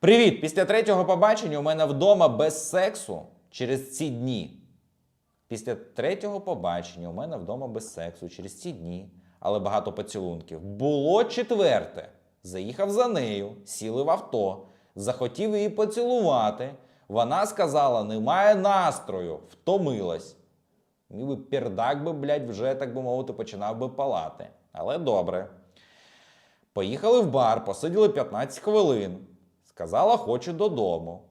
Привіт! Після третього побачення у мене вдома без сексу через ці дні. Після третього побачення у мене вдома без сексу через ці дні, але багато поцілунків. Було четверте. Заїхав за нею, сіли в авто, захотів її поцілувати. Вона сказала: немає настрою, втомилась. Мій би пердак би, блядь, вже, так би мовити, починав би палати. Але добре. Поїхали в бар, посиділи 15 хвилин. Сказала, хочу додому.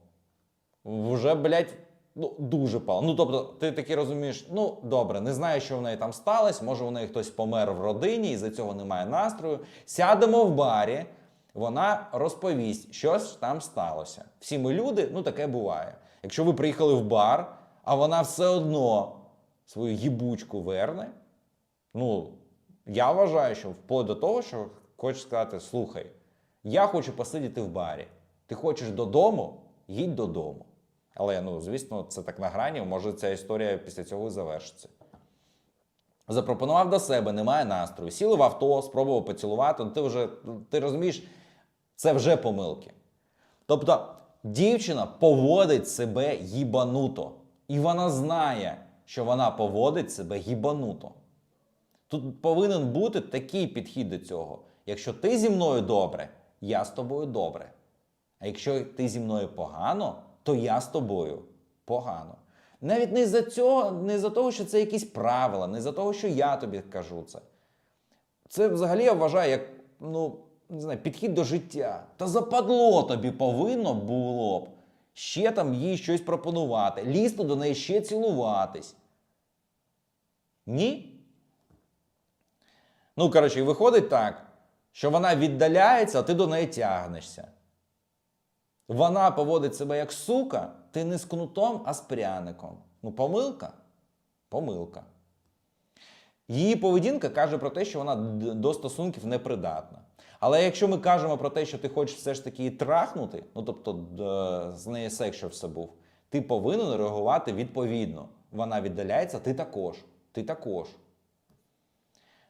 Вже, блядь, ну, дуже пало. Ну, тобто, ти таки розумієш, ну, добре, не знаю, що в неї там сталося. Може, у неї хтось помер в родині, і за цього немає настрою. Сядемо в барі, вона розповість, що ж там сталося. Всі ми люди, ну таке буває. Якщо ви приїхали в бар, а вона все одно свою їбучку верне, ну, я вважаю, що вплоть до того, що хочеш сказати: слухай, я хочу посидіти в барі. Ти хочеш додому? Їдь додому. Але ну, звісно, це так на грані, може ця історія після цього і завершиться. Запропонував до себе, немає настрою. Сіли в авто, спробував поцілувати. Ну, ти вже ти розумієш, це вже помилки. Тобто, дівчина поводить себе їбануто. І вона знає, що вона поводить себе їбануто. Тут повинен бути такий підхід до цього. Якщо ти зі мною добре, я з тобою добре. А якщо ти зі мною погано, то я з тобою погано. Навіть не за цього, не за того, що це якісь правила, не за того, що я тобі кажу це. Це взагалі я вважаю як ну, не знаю, підхід до життя. Та западло тобі повинно було б ще там їй щось пропонувати, лізти до неї ще цілуватись. Ні? Ну, коротше, виходить так, що вона віддаляється, а ти до неї тягнешся. Вона поводить себе як сука, ти не з кнутом, а з пряником. Ну, помилка? Помилка. Її поведінка каже про те, що вона до стосунків непридатна. Але якщо ми кажемо про те, що ти хочеш все ж таки її трахнути, ну тобто з неї секс, що все був, ти повинен реагувати відповідно. Вона віддаляється, ти також. Ти також.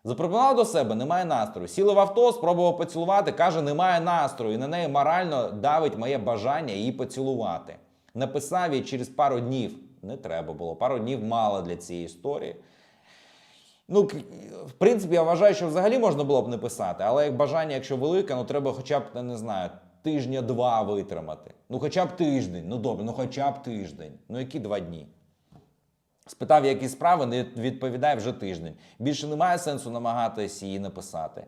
Запропонував до себе, немає настрою. Сіли в авто, спробував поцілувати, каже, немає настрою. І на неї морально давить моє бажання її поцілувати. Написав їй через пару днів. Не треба було. Пару днів мало для цієї історії. Ну, в принципі, я вважаю, що взагалі можна було б не писати, але як бажання, якщо велике, ну треба хоча б, не знаю, тижня-два витримати. Ну, хоча б тиждень. Ну добре, ну хоча б тиждень. Ну які два дні? Спитав, які справи, не відповідає вже тиждень. Більше немає сенсу намагатися її написати.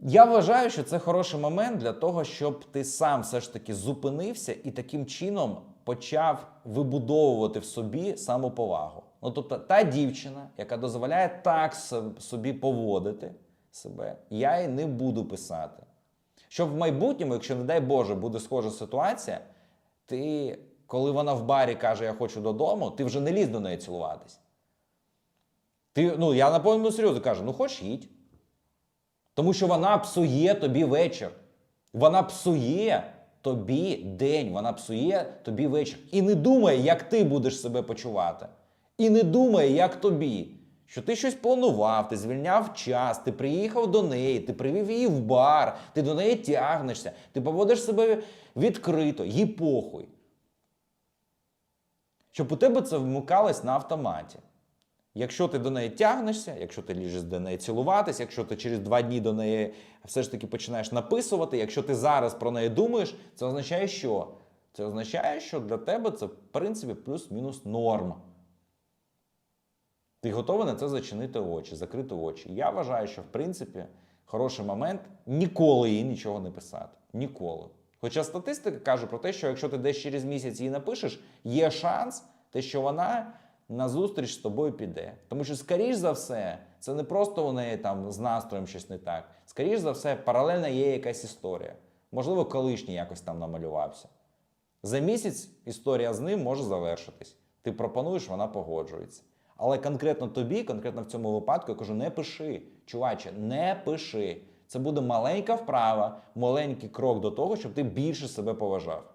Я вважаю, що це хороший момент для того, щоб ти сам все ж таки зупинився і таким чином почав вибудовувати в собі самоповагу. Ну, тобто, та дівчина, яка дозволяє так собі поводити себе, я їй не буду писати. Щоб в майбутньому, якщо, не дай Боже, буде схожа ситуація, ти, коли вона в барі каже, я хочу додому, ти вже не ліз до неї цілуватись. Ти, ну, я на повному серйозі кажу, ну хоч їдь. Тому що вона псує тобі вечір. Вона псує тобі день, вона псує тобі вечір. І не думає, як ти будеш себе почувати. І не думає, як тобі. Що ти щось планував, ти звільняв час, ти приїхав до неї, ти привів її в бар, ти до неї тягнешся, ти поводиш себе відкрито, їй похуй. Щоб у тебе це вмикалось на автоматі. Якщо ти до неї тягнешся, якщо ти ліжеш до неї цілуватись, якщо ти через два дні до неї все ж таки починаєш написувати, якщо ти зараз про неї думаєш, це означає що? Це означає, що для тебе це в принципі плюс-мінус норм. Ти готовий на це зачинити очі, закрити очі. Я вважаю, що в принципі хороший момент ніколи їй нічого не писати. Ніколи. Хоча статистика каже про те, що якщо ти десь через місяць їй напишеш, є шанс, те, що вона на зустріч з тобою піде. Тому що, скоріш за все, це не просто у неї там з настроєм щось не так. Скоріш за все, паралельно є якась історія. Можливо, колишній якось там намалювався. За місяць історія з ним може завершитись. Ти пропонуєш, вона погоджується. Але конкретно тобі, конкретно в цьому випадку, я кажу: не пиши, чуваче, не пиши. Це буде маленька вправа, маленький крок до того, щоб ти більше себе поважав.